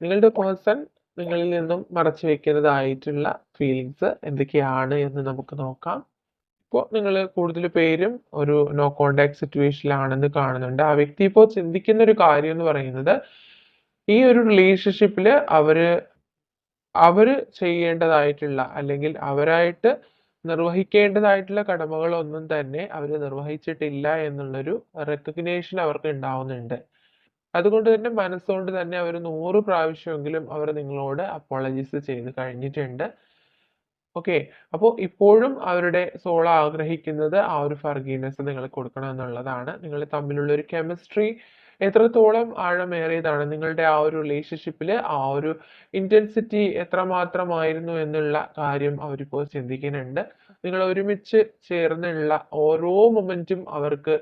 നിങ്ങളുടെ പേഴ്സൺ നിങ്ങളിൽ നിന്നും മറച്ചു വെക്കുന്നതായിട്ടുള്ള ഫീലിങ്സ് എന്തൊക്കെയാണ് എന്ന് നമുക്ക് നോക്കാം. ഇപ്പോൾ നിങ്ങൾ കൂടുതൽ പേരും ഒരു നോ കോണ്ടാക്ട് സിറ്റുവേഷനിലാണെന്ന് കാണുന്നുണ്ട്. ആ വ്യക്തി ഇപ്പോൾ ചിന്തിക്കുന്ന ഒരു കാര്യം എന്ന് പറയുന്നത് ഈ ഒരു റിലേഷൻഷിപ്പിൽ അവർ അവർ ചെയ്യേണ്ടതായിട്ടുള്ള അല്ലെങ്കിൽ അവരായിട്ട് നിർവഹിക്കേണ്ടതായിട്ടുള്ള കടമകളൊന്നും തന്നെ അവർ നിർവഹിച്ചിട്ടില്ല എന്നുള്ളൊരു റെക്കഗ്നേഷൻ അവർക്ക് ഉണ്ടാവുന്നുണ്ട്. അതുകൊണ്ട് തന്നെ മനസ്സുകൊണ്ട് തന്നെ അവർ നൂറ് പ്രാവശ്യമെങ്കിലും അവർ നിങ്ങളോട് അപ്പോളജീസ് ചെയ്ത് കഴിഞ്ഞിട്ടുണ്ട്. ഓക്കെ അപ്പോൾ ഇപ്പോഴും അവരുടെ സോൾ ആഗ്രഹിക്കുന്നത് ആ ഒരു ഫർഗീനെസ് നിങ്ങൾ കൊടുക്കണം എന്നുള്ളതാണ്. നിങ്ങൾ തമ്മിലുള്ള ഒരു കെമിസ്ട്രി എത്രത്തോളം ആഴമേറിയതാണ്. നിങ്ങളുടെ ആ ഒരു റിലേഷൻഷിപ്പിൽ ആ ഒരു ഇന്റൻസിറ്റി എത്രമാത്രമായിരുന്നു എന്നുള്ള കാര്യം അവരിപ്പോൾ ചിന്തിക്കുന്നുണ്ട്. നിങ്ങൾ ഒരുമിച്ച് ചേർന്നുള്ള ഓരോ മൊമെന്റും അവർക്ക്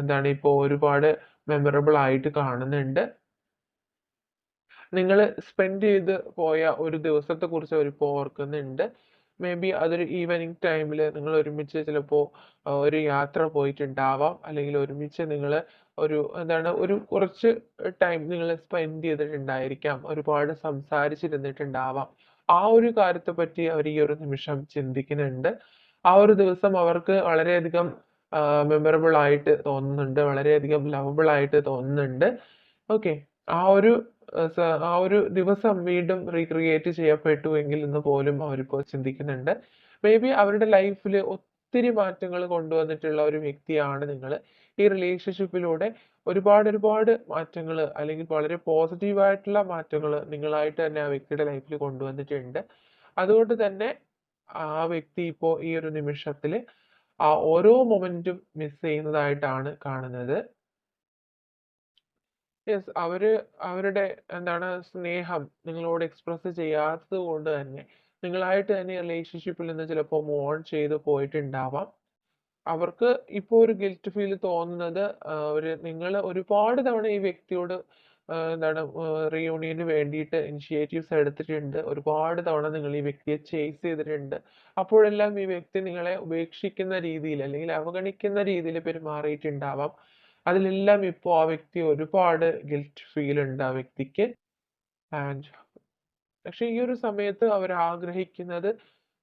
എന്താണ് ഇപ്പോൾ ഒരുപാട് മെമ്മറബിൾ ആയിട്ട് കാണുന്നുണ്ട്. നിങ്ങൾ സ്പെൻഡ് ചെയ്ത് പോയ ഒരു ദിവസത്തെ കുറിച്ച് അവരിപ്പോൾ ഓർക്കുന്നുണ്ട്. മേ ബി അതൊരു ഈവനിങ് ടൈമിൽ നിങ്ങൾ ഒരുമിച്ച് ചിലപ്പോൾ ഒരു യാത്ര പോയിട്ടുണ്ടാവാം. അല്ലെങ്കിൽ ഒരുമിച്ച് നിങ്ങൾ ഒരു എന്താണ് ഒരു കുറച്ച് ടൈം നിങ്ങൾ സ്പെൻഡ് ചെയ്തിട്ടുണ്ടായിരിക്കാം. ഒരുപാട് സംസാരിച്ചിരുന്നിട്ടുണ്ടാവാം. ആ ഒരു കാര്യത്തെ പറ്റി അവർ ഈ ഒരു നിമിഷം ചിന്തിക്കുന്നുണ്ട്. ആ ഒരു ദിവസം അവർക്ക് വളരെയധികം മെമ്മറബിൾ ആയിട്ട് തോന്നുന്നുണ്ട്. വളരെയധികം ലവബിൾ ആയിട്ട് തോന്നുന്നുണ്ട്. ഓക്കെ ആ ഒരു ആ, ഒരു ദിവസം വീണ്ടും റീക്രിയേറ്റ് ചെയ്യപ്പെട്ടു എങ്കിൽ എന്ന് പോലും അവരിപ്പോൾ ചിന്തിക്കുന്നുണ്ട്. മേ ബി അവരുടെ ലൈഫിൽ ഒത്തിരി മാറ്റങ്ങൾ കൊണ്ടുവന്നിട്ടുള്ള ഒരു വ്യക്തിയാണ് നിങ്ങൾ ഈ റിലേഷൻഷിപ്പിലൂടെ ഒരുപാട് ഒരുപാട് മാറ്റങ്ങൾ അല്ലെങ്കിൽ വളരെ പോസിറ്റീവായിട്ടുള്ള മാറ്റങ്ങൾ നിങ്ങളായിട്ട് തന്നെ ആ വ്യക്തിയുടെ ലൈഫിൽ കൊണ്ടുവന്നിട്ടുണ്ട്. അതുകൊണ്ട് തന്നെ ആ വ്യക്തി ഇപ്പോൾ ഈ ഒരു നിമിഷത്തിൽ ആ ഓരോ മൊമെന്റും മിസ് ചെയ്യുന്നതായിട്ടാണ് കാണുന്നത്. യെസ് അവർ അവരുടെ എന്താണ് സ്നേഹം നിങ്ങളോട് എക്സ്പ്രസ് ചെയ്യാത്തത് കൊണ്ട് തന്നെ നിങ്ങളായിട്ട് തന്നെ റിലേഷൻഷിപ്പിൽ നിന്ന് ചിലപ്പോൾ മൂവ് ഓൺ ചെയ്ത് പോയിട്ടുണ്ടാവാം. അവർക്ക് ഇപ്പോൾ ഒരു ഗിൽറ്റ് ഫീൽ തോന്നുന്നത് ഒരു നിങ്ങൾ ഒരുപാട് തവണ ഈ വ്യക്തിയോട് എന്താണ് റീയൂണിയന് വേണ്ടിയിട്ട് ഇനിഷ്യേറ്റീവ്സ് എടുത്തിട്ടുണ്ട്. ഒരുപാട് തവണ നിങ്ങൾ ഈ വ്യക്തിയെ ചേസ് ചെയ്തിട്ടുണ്ട്. അപ്പോഴെല്ലാം ഈ വ്യക്തി നിങ്ങളെ ഉപേക്ഷിക്കുന്ന രീതിയിൽ അല്ലെങ്കിൽ അവഗണിക്കുന്ന രീതിയിൽ പെരുമാറിയിട്ടുണ്ടാവാം. അതിലെല്ലാം ഇപ്പോൾ ആ വ്യക്തി ഒരുപാട് ഗിൽറ്റ് ഫീൽ ഉണ്ട് ആ വ്യക്തിക്ക്. ആൻഡ് പക്ഷെ ഈ ഒരു സമയത്ത് അവർ ആഗ്രഹിക്കുന്നത്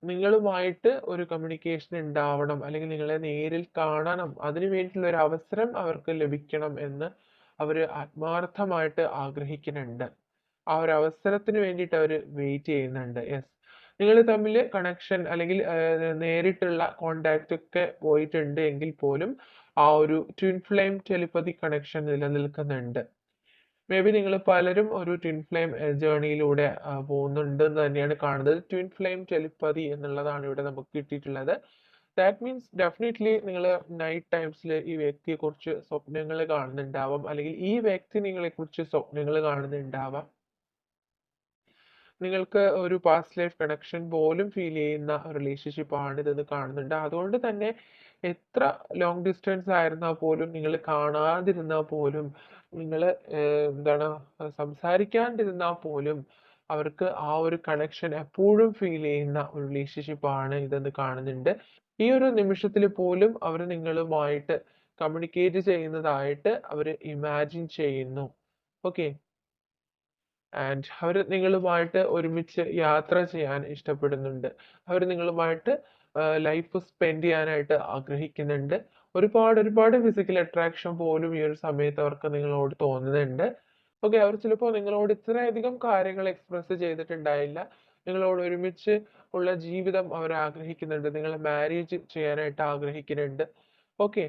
നിങ്ങളുമായിട്ട് ഒരു കമ്മ്യൂണിക്കേഷൻ ഉണ്ടാവണം. അല്ലെങ്കിൽ നിങ്ങളെ നേരിൽ കാണണം. അതിനു വേണ്ടിയിട്ടുള്ള ഒരു അവസരം അവർക്ക് ലഭിക്കണം എന്ന് അവർ ആത്മാർത്ഥമായിട്ട് ആഗ്രഹിക്കുന്നുണ്ട്. ആ ഒരു അവസരത്തിന് വേണ്ടിയിട്ട് അവർ വെയിറ്റ് ചെയ്യുന്നുണ്ട്. യെസ് നിങ്ങൾ തമ്മിൽ കണക്ഷൻ അല്ലെങ്കിൽ നേരിട്ടുള്ള കോണ്ടാക്റ്റ് ഒക്കെ പോയിട്ടുണ്ട് എങ്കിൽ പോലും ആ ഒരു ട്വിൻ ഫ്ലെയിം ടെലിപ്പതി കണക്ഷൻ നിലനിൽക്കുന്നുണ്ട്. മേ ബി നിങ്ങൾ പലരും ഒരു ട്വിൻ ഫ്ലെയിം ജേണിയിലൂടെ പോകുന്നുണ്ട് എന്ന് തന്നെയാണ് കാണുന്നത്. ട്വിൻ ഫ്ലെയിം ടെലിപ്പതി എന്നുള്ളതാണ് ഇവിടെ നമുക്ക് കിട്ടിയിട്ടുള്ളത്. ദാറ്റ് മീൻസ് ഡെഫിനറ്റ്ലി നിങ്ങൾ നൈറ്റ് ടൈംസിൽ ഈ വ്യക്തിയെ കുറിച്ച് സ്വപ്നങ്ങൾ കാണുന്നുണ്ടാവാം. അല്ലെങ്കിൽ ഈ വ്യക്തി നിങ്ങളെ കുറിച്ച് സ്വപ്നങ്ങൾ കാണുന്നുണ്ടാവാം. നിങ്ങൾക്ക് ഒരു പാസ്റ്റ് ലൈഫ് കണക്ഷൻ പോലും ഫീൽ ചെയ്യുന്ന റിലേഷൻഷിപ്പ് ആണ് ഇതെന്ന് കാണുന്നുണ്ട്. അതുകൊണ്ട് തന്നെ എത്ര ലോങ് ഡിസ്റ്റൻസ് ആയിരുന്നാൽ പോലും നിങ്ങൾ കാണാതിരുന്നാൽ പോലും നിങ്ങൾ എന്താണ് സംസാരിക്കാണ്ടിരുന്നാൽ പോലും അവർക്ക് ആ ഒരു കണക്ഷൻ എപ്പോഴും ഫീൽ ചെയ്യുന്ന ഒരു റിലേഷൻഷിപ്പ് ആണ് ഇതെന്ന് കാണുന്നുണ്ട്. ഈ ഒരു നിമിഷത്തിൽ പോലും അവർ നിങ്ങളുമായിട്ട് കമ്മ്യൂണിക്കേറ്റ് ചെയ്യുന്നതായിട്ട് അവർ ഇമാജിൻ ചെയ്യുന്നു. ഓക്കെ ആൻഡ് അവർ നിങ്ങളുമായിട്ട് ഒരുമിച്ച് യാത്ര ചെയ്യാൻ ഇഷ്ടപ്പെടുന്നുണ്ട്. അവർ നിങ്ങളുമായിട്ട് ലൈഫ് സ്പെൻഡ് ചെയ്യാനായിട്ട് ആഗ്രഹിക്കുന്നുണ്ട്. ഒരുപാട് ഒരുപാട് ഫിസിക്കൽ അട്രാക്ഷൻ പോലും ഈ ഒരു സമയത്ത് അവർക്ക് നിങ്ങളോട് തോന്നുന്നുണ്ട്. ഓക്കെ അവർ ചിലപ്പോൾ നിങ്ങളോട് ഇത്രയധികം കാര്യങ്ങൾ എക്സ്പ്രസ് ചെയ്തിട്ടുണ്ടായില്ല. നിങ്ങളോട് ഒരുമിച്ച് ഉള്ള ജീവിതം അവർ ആഗ്രഹിക്കുന്നുണ്ട്. നിങ്ങളെ മാരേജ് ചെയ്യാനായിട്ട് ആഗ്രഹിക്കുന്നുണ്ട്. ഓക്കെ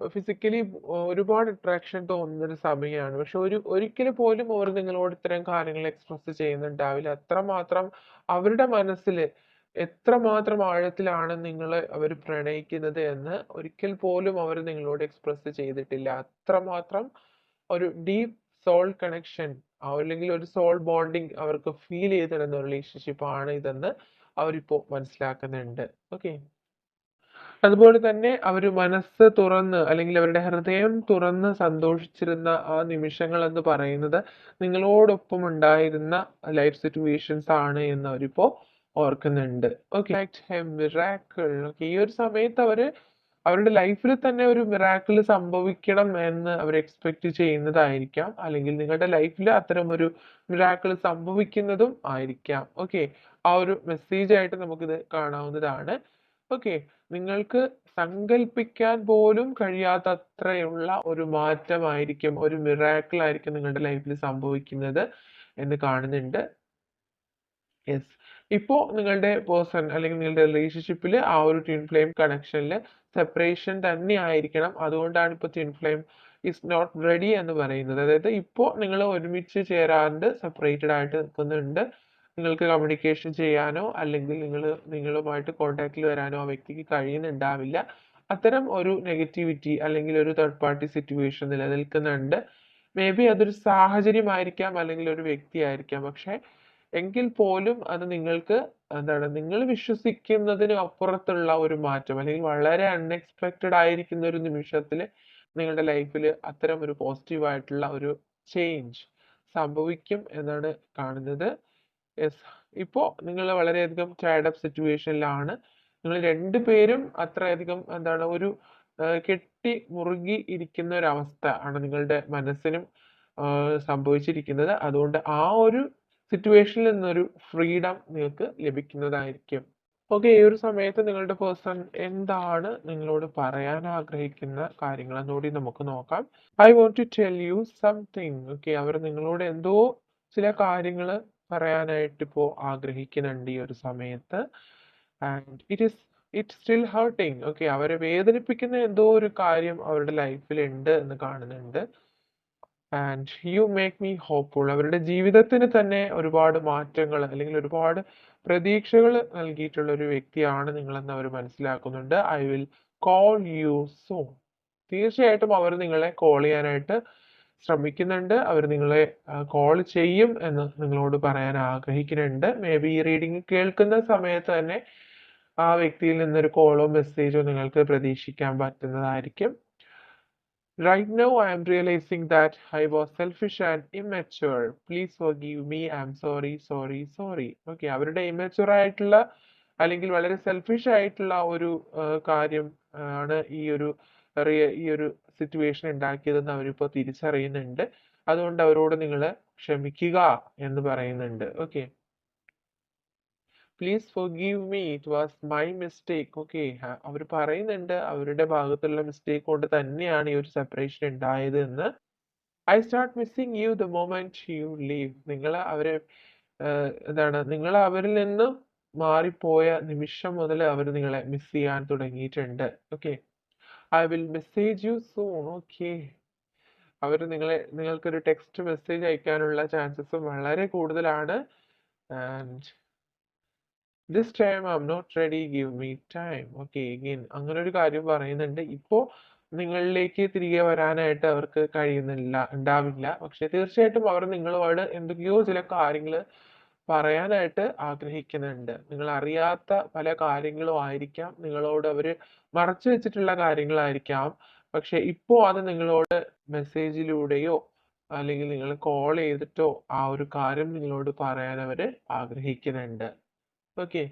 ഫിസിക്കലി ഒരുപാട് അട്രാക്ഷൻ തോന്നുന്ന ഒരു സമയമാണ് പക്ഷെ ഒരു ഒരിക്കലും പോലും അവർ നിങ്ങളോട് ഇത്തരം കാര്യങ്ങൾ എക്സ്പ്രസ് ചെയ്യുന്നുണ്ടാവില്ല. അത്രമാത്രം അവരുടെ മനസ്സിൽ എത്രമാത്രം ആഴത്തിലാണ് നിങ്ങളെ അവർ പ്രണയിക്കുന്നത് എന്ന് ഒരിക്കൽ പോലും അവർ നിങ്ങളോട് എക്സ്പ്രസ് ചെയ്തിട്ടില്ല. അത്രമാത്രം ഒരു ഡീപ് സോൾ കണക്ഷൻ അല്ലെങ്കിൽ ഒരു സോൾ ബോണ്ടിങ് അവർക്ക് ഫീൽ ചെയ്തിരുന്ന റിലേഷൻഷിപ്പ് ആണ് ഇതെന്ന് അവരിപ്പോ മനസ്സിലാക്കുന്നുണ്ട്. ഓക്കെ അതുപോലെ തന്നെ അവർ മനസ്സ് തുറന്ന് അല്ലെങ്കിൽ അവരുടെ ഹൃദയം തുറന്ന് സന്തോഷിച്ചിരുന്ന ആ നിമിഷങ്ങൾ എന്ന് പറയുന്നത് നിങ്ങളോടൊപ്പം ഉണ്ടായിരുന്ന ലൈഫ് സിറ്റുവേഷൻസ് ആണ് എന്ന് അവരിപ്പോ ഓർക്കുന്നുണ്ട്. ഓക്കെ ഈ ഒരു സമയത്ത് അവർ അവരുടെ ലൈഫിൽ തന്നെ ഒരു മിറാക്കിൾ സംഭവിക്കണം എന്ന് അവർ എക്സ്പെക്ട് ചെയ്യുന്നതായിരിക്കാം. അല്ലെങ്കിൽ നിങ്ങളുടെ ലൈഫിൽ അത്തരം ഒരു മിറാക്കിൾ സംഭവിക്കുന്നതും ആയിരിക്കാം. ഓക്കെ ആ ഒരു മെസ്സേജ് ആയിട്ട് നമുക്കിത് കാണാവുന്നതാണ്. ഓക്കെ നിങ്ങൾക്ക് സങ്കല്പിക്കാൻ പോലും കഴിയാത്തത്രയുള്ള ഒരു മാറ്റമായിരിക്കും ഒരു മിറാക്കിൾ ആയിരിക്കും നിങ്ങളുടെ ലൈഫിൽ സംഭവിക്കുന്നത് എന്ന് കാണുന്നുണ്ട്. യെസ് ഇപ്പോ നിങ്ങളുടെ പേഴ്സൺ അല്ലെങ്കിൽ നിങ്ങളുടെ റിലേഷൻഷിപ്പിൽ ആ ഒരു ട്വിൻ ഫ്ലെയിം കണക്ഷനിൽ സെപ്പറേഷൻ തന്നെ ആയിരിക്കണം. അതുകൊണ്ടാണ് ഇപ്പോൾ twin flame is not ready എന്ന് പറയുന്നത്. അതായത് ഇപ്പോൾ നിങ്ങൾ ഒരുമിച്ച് ചേരാണ്ട് സെപ്പറേറ്റഡ് ആയിട്ട് നിൽക്കുന്നുണ്ട്. നിങ്ങൾക്ക് കമ്മ്യൂണിക്കേഷൻ ചെയ്യാനോ അല്ലെങ്കിൽ നിങ്ങൾ നിങ്ങളുമായിട്ട് കോണ്ടാക്റ്റിൽ വരാനോ ആ വ്യക്തിക്ക് കഴിയുന്നുണ്ടാവില്ല. അത്തരം ഒരു നെഗറ്റിവിറ്റി അല്ലെങ്കിൽ ഒരു തേർഡ് പാർട്ടി സിറ്റുവേഷൻ നിലനിൽക്കുന്നുണ്ട്. മേ ബി അതൊരു സാഹചര്യമായിരിക്കാം അല്ലെങ്കിൽ ഒരു വ്യക്തിയായിരിക്കാം. പക്ഷേ എങ്കിൽ പോലും അത് നിങ്ങൾക്ക് എന്താണ് നിങ്ങൾ വിശ്വസിക്കുന്നതിന് അപ്പുറത്തുള്ള ഒരു മാറ്റം അല്ലെങ്കിൽ വളരെ അൺഎക്സ്പെക്റ്റഡ് ആയിരിക്കുന്ന ഒരു നിമിഷത്തിൽ നിങ്ങളുടെ ലൈഫിൽ അത്തരം ഒരു പോസിറ്റീവ് ആയിട്ടുള്ള ഒരു ചേഞ്ച് സംഭവിക്കും എന്നാണ് കാണുന്നത്. യെസ് ഇപ്പോൾ നിങ്ങൾ വളരെയധികം ടയർഡ് അപ്പ് സിറ്റുവേഷനിലാണ് നിങ്ങൾ രണ്ടുപേരും അത്രയധികം എന്താണ് ഒരു കെട്ടി മുറുകി ഇരിക്കുന്ന ഒരു അവസ്ഥ ആണ് നിങ്ങളുടെ മനസ്സിനും സംഭവിച്ചിരിക്കുന്നത്. അതുകൊണ്ട് ആ ഒരു സിറ്റുവേഷനിൽ നിന്നൊരു ഫ്രീഡം നിങ്ങൾക്ക് ലഭിക്കുന്നതായിരിക്കും. ഓക്കെ ഈ ഒരു സമയത്ത് നിങ്ങളുടെ പേഴ്സൺ എന്താണ് നിങ്ങളോട് പറയാൻ ആഗ്രഹിക്കുന്ന കാര്യങ്ങൾ എന്നുകൂടി നമുക്ക് നോക്കാം. I want to tell you something okay അവർ നിങ്ങളോട് എന്തോ ചില കാര്യങ്ങൾ പറയാനായിട്ട് ഇപ്പോൾ ആഗ്രഹിക്കുന്നുണ്ട് ഈ ഒരു സമയത്ത്. And it is it still hurting okay അവരെ വേദനിപ്പിക്കുന്ന എന്തോ ഒരു കാര്യം അവരുടെ ലൈഫിൽ ഉണ്ട് എന്ന് കാണുന്നുണ്ട്. And you make me hopeful അവരുടെ ജീവിതത്തിന് തന്നെ ഒരുപാട് മാറ്റങ്ങൾ അല്ലെങ്കിൽ ഒരുപാട് പ്രതീക്ഷകൾ നൽകിയിട്ടുള്ള ഒരു വ്യക്തിയാണ് നിങ്ങളെന്ന് അവർ മനസ്സിലാക്കുന്നുണ്ട്. I will call you soon തീർച്ചയായിട്ടും അവർ നിങ്ങളെ കോൾ ചെയ്യാനായിട്ട് ശ്രമിക്കുന്നുണ്ട്. അവർ നിങ്ങളെ കോൾ ചെയ്യും എന്ന് നിങ്ങളോട് പറയാൻ ആഗ്രഹിക്കുന്നുണ്ട്. മേ ബി ഈ റീഡിംഗ് കേൾക്കുന്ന സമയത്ത് തന്നെ ആ വ്യക്തിയിൽ നിന്നൊരു കോളോ മെസ്സേജോ നിങ്ങൾക്ക് പ്രതീക്ഷിക്കാൻ പറ്റുന്നതായിരിക്കും. Right now, I am realizing that I was selfish and immature. Please forgive me. I'm sorry, sorry, sorry. Okay, അവരുടെ immature ആയിട്ടുള്ള അല്ലെങ്കിൽ വളരെ സെൽഫിഷ് ആയിട്ടുള്ള ഒരു കാര്യം ആണ് ഈ ഒരു ഈ ഒരു സിറ്റുവേഷൻ ഉണ്ടാക്കിയതെന്ന് അവരിപ്പോൾ തിരിച്ചറിയുന്നുണ്ട് അതുകൊണ്ട് അവരോട് നിങ്ങൾ ക്ഷമിക്കുക എന്ന് പറയുന്നുണ്ട് okay please forgive me it was my mistake okay അവർ പറയുന്നുണ്ട്. അവരുടെ ഭാഗത്തുള്ള മിസ്റ്റേക്ക് കൊണ്ട് തന്നെയാണ് ഈ ഒരു സെപ്പറേഷൻ ഉണ്ടായത് എന്ന് I start missing you the moment you leave നിങ്ങൾ അവരെ എന്താണ് നിങ്ങൾ അവരിൽ നിന്ന് മാറിപ്പോയ നിമിഷം മുതൽ അവർ നിങ്ങളെ മിസ് ചെയ്യാൻ തുടങ്ങിയിട്ടുണ്ട്. Okay I will message you soon okay അവർ നിങ്ങളെ നിങ്ങൾക്കൊരു ടെക്സ്റ്റ് മെസ്സേജ് അയക്കാനുള്ള ചാൻസസും വളരെ കൂടുതലാണ്. And this time I'm not ready give me time okay again അങ്ങനെ ഒരു കാര്യം പറയുന്നുണ്ട്. ഇപ്പോൾ നിങ്ങളിലേക്ക് തിരികെ വരാനായിട്ട് അവർക്ക് കഴിയുന്നില്ല ഉണ്ടാവില്ല. പക്ഷെ തീർച്ചയായിട്ടും അവർ നിങ്ങളുമായിട്ട് എന്തൊക്കെയോ ചില കാര്യങ്ങൾ പറയാനായിട്ട് ആഗ്രഹിക്കുന്നുണ്ട്. നിങ്ങൾ അറിയാത്ത പല കാര്യങ്ങളും ആയിരിക്കാം. നിങ്ങളോട് അവർ മറച്ചു വെച്ചിട്ടുള്ള കാര്യങ്ങളായിരിക്കാം. പക്ഷെ ഇപ്പോൾ അത് നിങ്ങളോട് മെസ്സേജിലൂടെയോ അല്ലെങ്കിൽ നിങ്ങൾ കോൾ ചെയ്തിട്ടോ ആ ഒരു കാര്യം നിങ്ങളോട് പറയാൻ അവർ ആഗ്രഹിക്കുന്നുണ്ട്. ഓക്കെ